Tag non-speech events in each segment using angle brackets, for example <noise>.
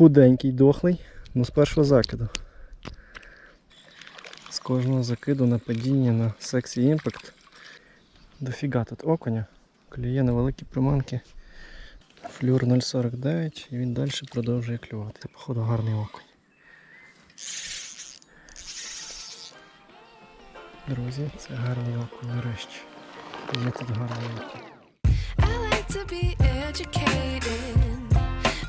Худенький, дохлий, ну з першого закиду. З кожного закиду на падіння на сексі імпакт. Дофіга тут окуня. Клює на великі приманки. Флюр 0,49 і він далі продовжує клювати. Походу, гарний окунь. Друзі, це гарний окунь нарешті. Є тут гарний окунь.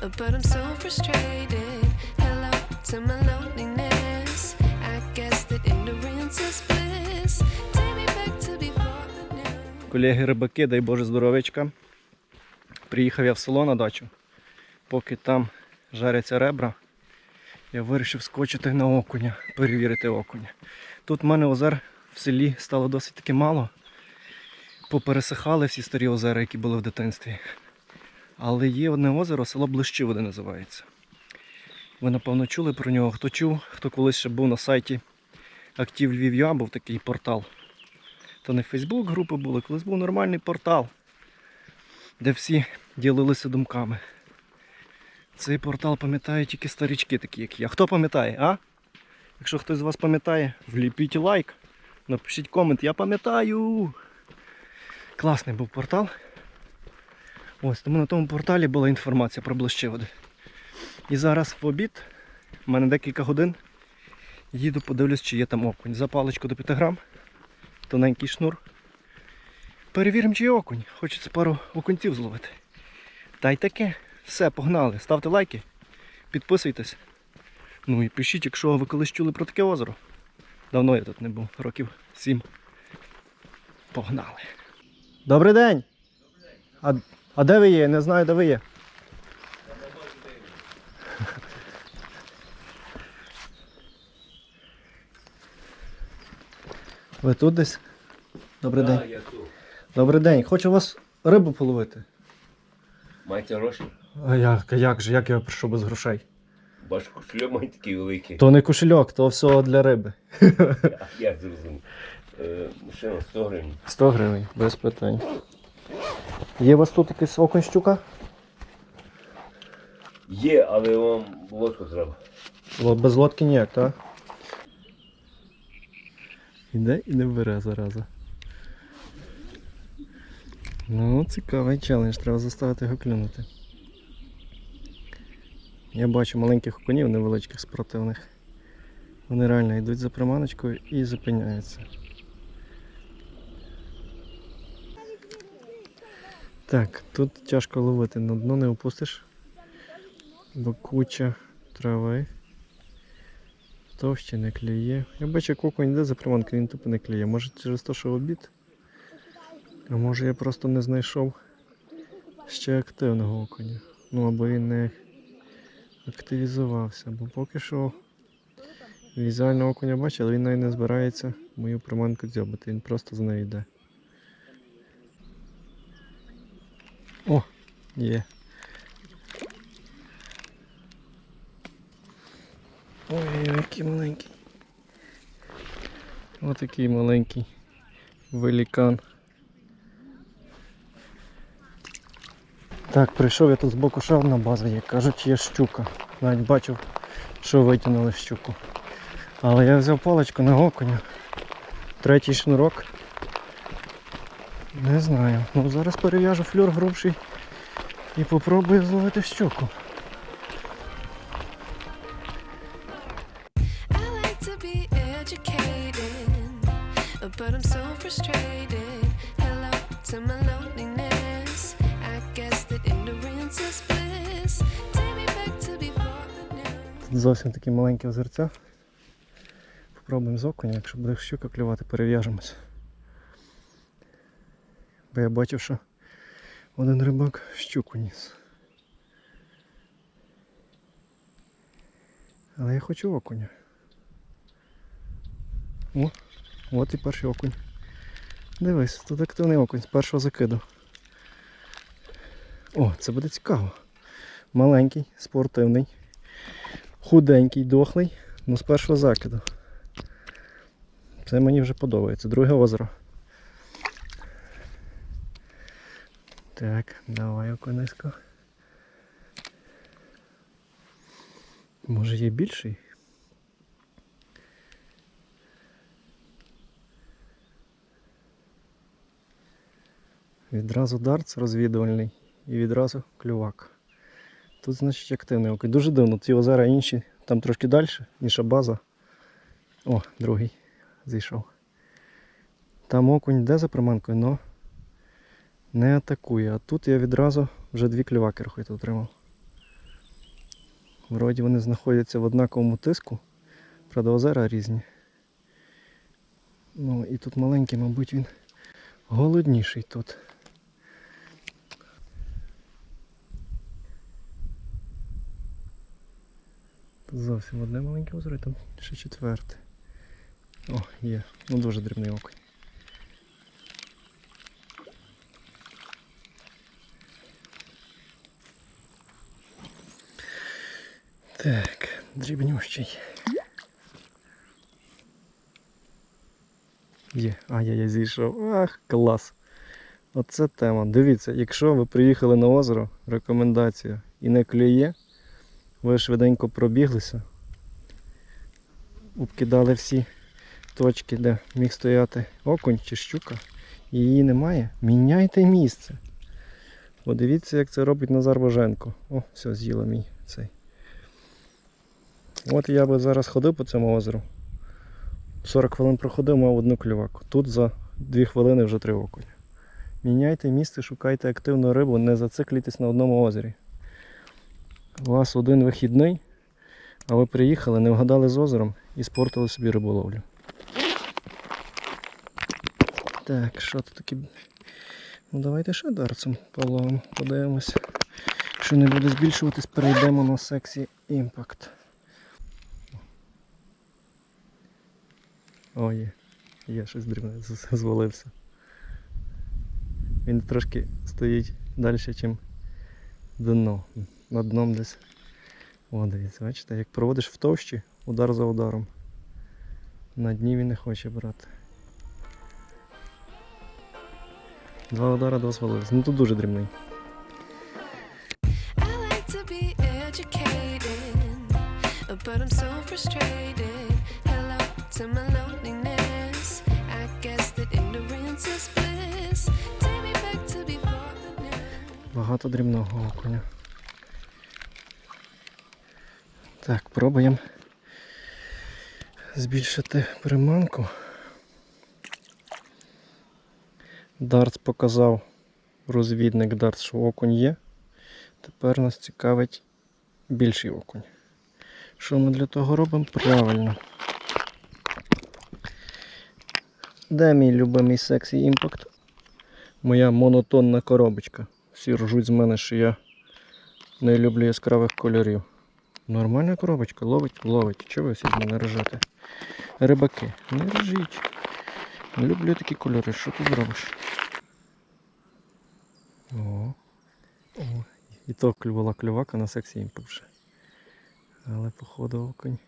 But I'm so frustrated. Hello to my loneliness. I guess that ignorance is bliss. Take me back to before the. Колеги рибаки, дай Боже здоровечка. Приїхав я в село на дачу. Поки там жаряться ребра, я вирішив скочити на окуня, перевірити окуня. Тут в мене озер в селі стало досить таки мало. Попересихали всі старі озера, які були в дитинстві. Але є одне озеро, село Блищиводи називається. Ви напевно чули про нього. Хто чув, хто колись ще був на сайті Актив Львів.ua, був такий портал. То не Фейсбук групи були, колись був нормальний портал, де всі ділилися думками. Цей портал пам'ятають тільки старічки такі, як я. Хто пам'ятає, а? Якщо хтось з вас пам'ятає, вліпіть лайк, напишіть комент, я пам'ятаю. Класний був портал. Ось, тому на тому порталі була інформація про блищеводи. І зараз в обід, в мене декілька годин, їду, подивлюсь, чи є там окунь. За паличку до 5 грам тоненький шнур. Перевіримо, чи є окунь. Хочеться пару окунців зловити. Та й таке. Все, погнали. Ставте лайки, підписуйтесь. Ну і пишіть, якщо ви колись чули про таке озеро. Давно я тут не був, років сім. Погнали. Добрий день. А, а де ви є? Не знаю, де ви є. <laughs> Ви тут десь? Добрий день. я тут. Добрий день. Хочу вас рибу половити. Маєте гроші? А як, а як же, як я прийшов без грошей? Ваш кошельок має такий великий. То не кошельок, то все для риби. Я, я зрозумів. Е, ще 100 гривень. 100 гривень, без питань. Є у вас тут якийсь окунь щука? Є, але вам лодку треба. Ло- Без лодки ніяк, так? Іде і не бере зараза. Ну, цікавий челендж, треба заставити його клюнути. Я бачу маленьких окунів невеличких спортивних. Вони реально йдуть за приманочкою і зупиняються. Так, тут тяжко ловити, на дно не опустиш, бо куча трави. Товще не клює. Я бачу, як окунь йде за приманкою, він тупо не клює. Може через те, що обід. А може я просто не знайшов ще активного окуня. Ну або він не активізувався. Бо поки що візуально окуня бачу, але він навіть не збирається мою приманку дзьобати, він просто за нею йде. О, є. Ой, який маленький. Ось такий маленький великан. Так, прийшов я тут з боку ще одна база є. Кажуть, є щука. Навіть бачив, що витягнули щуку. Але я взяв паличку на окуня. Третій шнурок. Не знаю. Ну зараз перев'яжу флюр грубший і попробую зловити щуку. Тут зовсім такі маленькі озерця. Попробуємо з окуня, якщо буде щука клювати, перев'яжемось. Бо я бачив, що один рибак щуку ніс. Але я хочу окуня. О, от і перший окунь. Дивись, тут активний окунь з першого закиду. О, це буде цікаво. Маленький, спортивний, худенький, дохлий, ну з першого закиду. Це мені вже подобається. Друге озеро. Так, давай окунисько. Може є більший? Відразу дарц розвідувальний і відразу клювак. Тут, значить, активний окунь. Дуже дивно, ці озера інші, там трошки далі, інша база. О, другий зійшов. Там окунь йде за приманкою, але не атакує. А тут я відразу вже дві клюваки рахуйте отримав. Вроді вони знаходяться в однаковому тиску. Правда, озера різні. Ну і тут маленький, мабуть, він голодніший тут. Зовсім одне маленьке озеро, там ще четверте. О, є. Ну дуже дрібний окунь. Так, дрібнющий. Є, а я, я зійшов. Ах, клас. Оце тема. Дивіться, якщо ви приїхали на озеро, рекомендація і не клює, ви швиденько пробіглися, обкидали всі точки, де міг стояти окунь чи щука, її немає, міняйте місце. Подивіться, як це робить Назар Боженко. О, все, з'їла мій цей. От я би зараз ходив по цьому озеру. 40 хвилин проходив, мав одну клюваку. Тут за 2 хвилини вже три окуня. Міняйте місце, шукайте активну рибу, не зациклюйтесь на одному озері. У вас один вихідний, а ви приїхали, не вгадали з озером і спортили собі риболовлю. Так, що тут таке? Ну давайте ще дарцем половимо, подивимося. Якщо не буде збільшуватись, перейдемо на сексі імпакт. О, є. Є щось дрібне, звалився. Він трошки стоїть далі, ніж дно. Над дном десь. О, дивіться, бачите, як проводиш в товщі, удар за ударом. На дні він не хоче брати. Два удара, два звалився. Ну тут дуже дрібний. But I'm so frustrated. Багато дрібного окуня. Так, пробуємо збільшити приманку. Дартс показав розвідник Дартс, що окунь є. Тепер нас цікавить більший окунь. Що ми для того робимо? Правильно. Де мій любимий сексі імпакт? Моя монотонна коробочка. Всі ржуть з мене, що я не люблю яскравих кольорів. Нормальна коробочка, ловить, ловить. Чого ви всі з мене ржете? Рибаки, не ржіть. Не люблю такі кольори. Що ти зробиш? О. О. І то клювала клювака на сексі імпакт вже. Але походу окунь.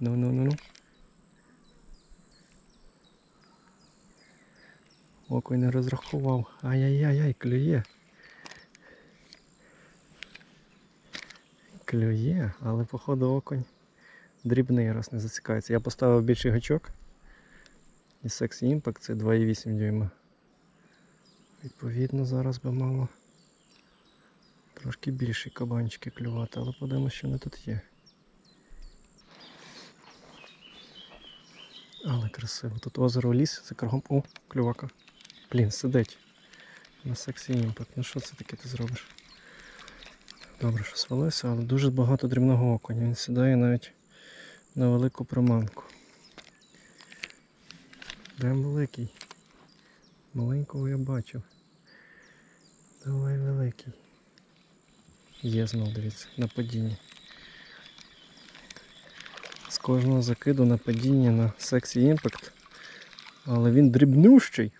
Ну ну ну ну. Окунь не розрахував. Ай-яй-яй, клює. Клює, але походу окунь дрібний раз не зацікається. Я поставив більший гачок. І Sexy Impact це 2,8 дюйма. Відповідно, зараз би мало трошки більші кабанчики клювати, але подивимося, що вони тут є. Але красиво. Тут озеро ліс, за кругом. О, клювака. Блін, сидить. На сексі імпакт. Ну що це таке ти зробиш? Добре, що свалився, але дуже багато дрібного окуня. Він сідає навіть на велику приманку. Прям великий. Маленького я бачив. Давай великий. Є знов, дивіться, на падінні. З кожного закиду на падіння на сексі імпакт. Але він дрібнющий.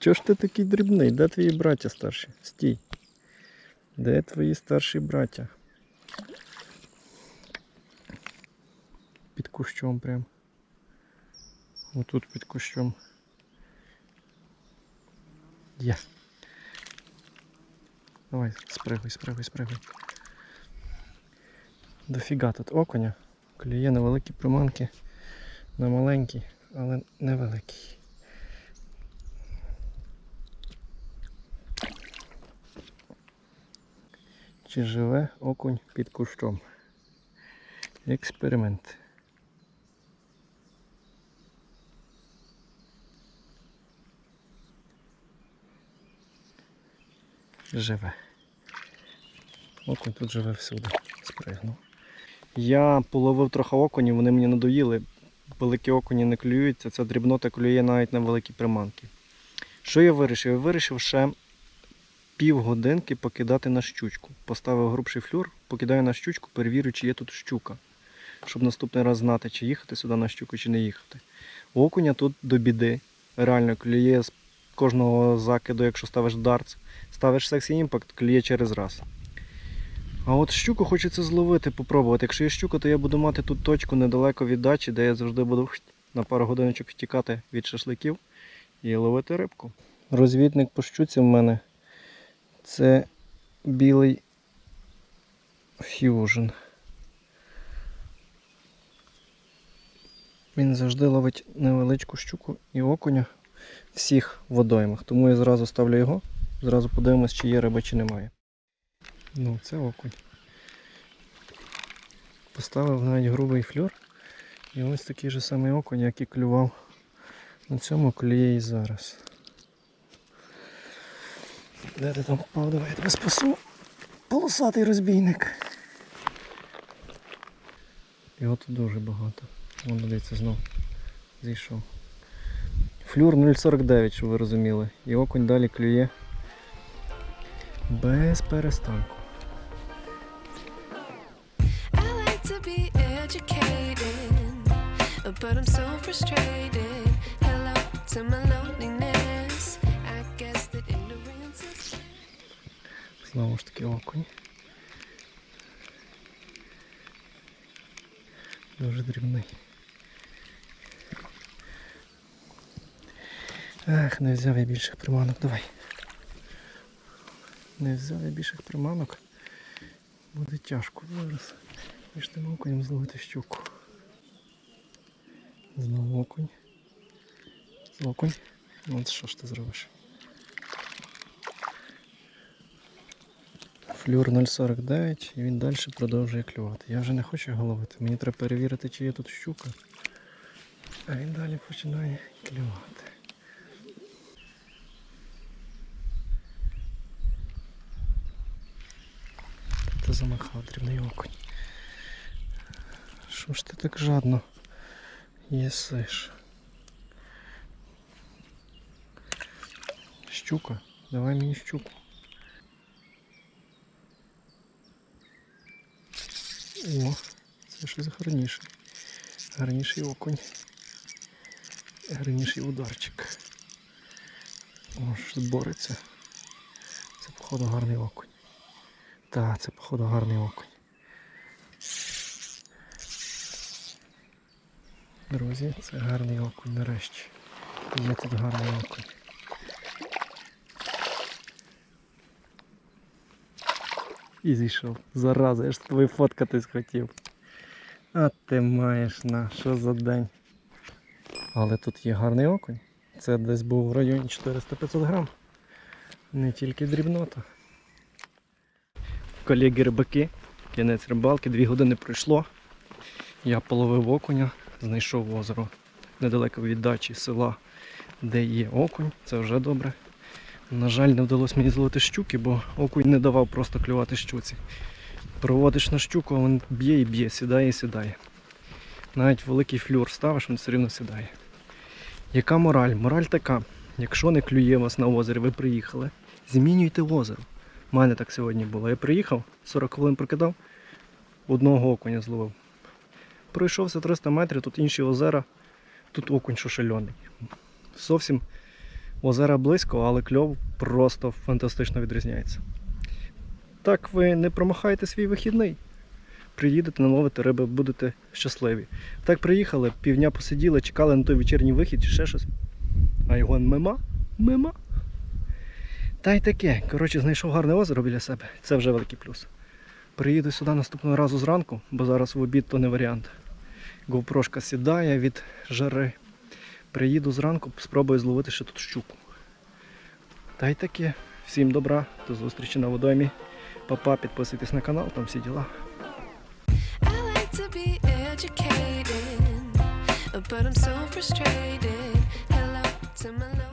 Чого ж ти такий дрібний? Де твої браття старші? Стій. Де твої старші браття? Під кущом прям. Отут під кущом. Є. Давай, спригуй, спригуй, спригуй. Дофіга тут окуня. Клює на великі приманки, на маленькі, але невеликий. Чи живе окунь під кущом? Експеримент. Живе. Окунь тут живе всюди. Спригнув. Я половив трохи окунів, вони мені надоїли. Великі окуні не клюються, ця дрібнота клює навіть на великі приманки. Що я вирішив? Я вирішив ще півгодинки покидати на щучку. Поставив грубший флюр, покидаю на щучку, перевірю, чи є тут щука. Щоб наступний раз знати, чи їхати сюди на щуку, чи не їхати. Окуня тут до біди. Реально клює з кожного закиду, якщо ставиш дартс. Ставиш сексі імпакт, клює через раз. А от щуку хочеться зловити, попробувати. Якщо є щука, то я буду мати тут точку недалеко від дачі, де я завжди буду на пару годиночок втікати від шашликів і ловити рибку. Розвідник по щуці в мене це білий фьюжн. Він завжди ловить невеличку щуку і окуня всіх водоймах. Тому я зразу ставлю його, зразу подивимось, чи є риба, чи немає. Ну, це окунь. Поставив навіть грубий флюр. І ось такий же самий окунь, як і клював на цьому клює і зараз. Де ти там впав? Давай я тебе спасу. Полосатий розбійник. Його тут дуже багато. Вон дивіться знов. Зійшов. Флюр 0,49, щоб ви розуміли. І окунь далі клює без перестанку. But I'm so frustrated. Hello to my loneliness. Знову ж таки окунь. Дуже дрібний. Ах, не взяв я більших приманок, давай. Не взяв я більших приманок. Буде тяжко зараз. Між тим окунем зловити щуку. Знову окунь. Окунь. Ну що ж ти зробиш? Флюр 0,49 і він далі продовжує клювати. Я вже не хочу його ловити. Мені треба перевірити, чи є тут щука. А він далі починає клювати. Ти замахав дрібний окунь. Що ж ти так жадно їсиш? Щука, давай мені щуку. О, це щось гарніше. Гарніший окунь. Гарніший ударчик. О, щось бореться. Це походу гарний окунь. Так, це походу гарний окунь. Друзі, це гарний окунь нарешті. Є тут гарний окунь. І зійшов. Зараза, я ж з фоткатись хотів. А ти маєш на, що за день. Але тут є гарний окунь. Це десь був в районі 400-500 грам. Не тільки дрібнота. Колеги рибаки, кінець рибалки, дві години пройшло. Я половив окуня, знайшов озеро недалеко від дачі села, де є окунь, це вже добре. На жаль, не вдалося мені зловити щуки, бо окунь не давав просто клювати щуці. Проводиш на щуку, а він б'є і б'є, сідає і сідає. Навіть великий флюр ставиш, він все рівно сідає. Яка мораль? Мораль така. Якщо не клює вас на озері, ви приїхали, змінюйте озеро. У мене так сьогодні було. Я приїхав, 40 хвилин прокидав, одного окуня зловив. Пройшовся 300 метрів, тут інші озера, тут окунь шошельоний. Зовсім озера близько, але кльов просто фантастично відрізняється. Так ви не промахаєте свій вихідний. Приїдете, наловите риби, будете щасливі. Так приїхали, півдня посиділи, чекали на той вечірній вихід чи ще щось. А його мимо, мимо. Та й таке. Коротше, знайшов гарне озеро біля себе. Це вже великий плюс. Приїду сюди наступного разу зранку, бо зараз в обід то не варіант. GoPro сідає від жари. Приїду зранку, спробую зловити ще тут щуку. Та й таке. Всім добра, до зустрічі на водоймі. Папа, підписуйтесь на канал, там всі діла. But I'm so frustrated. Hello to my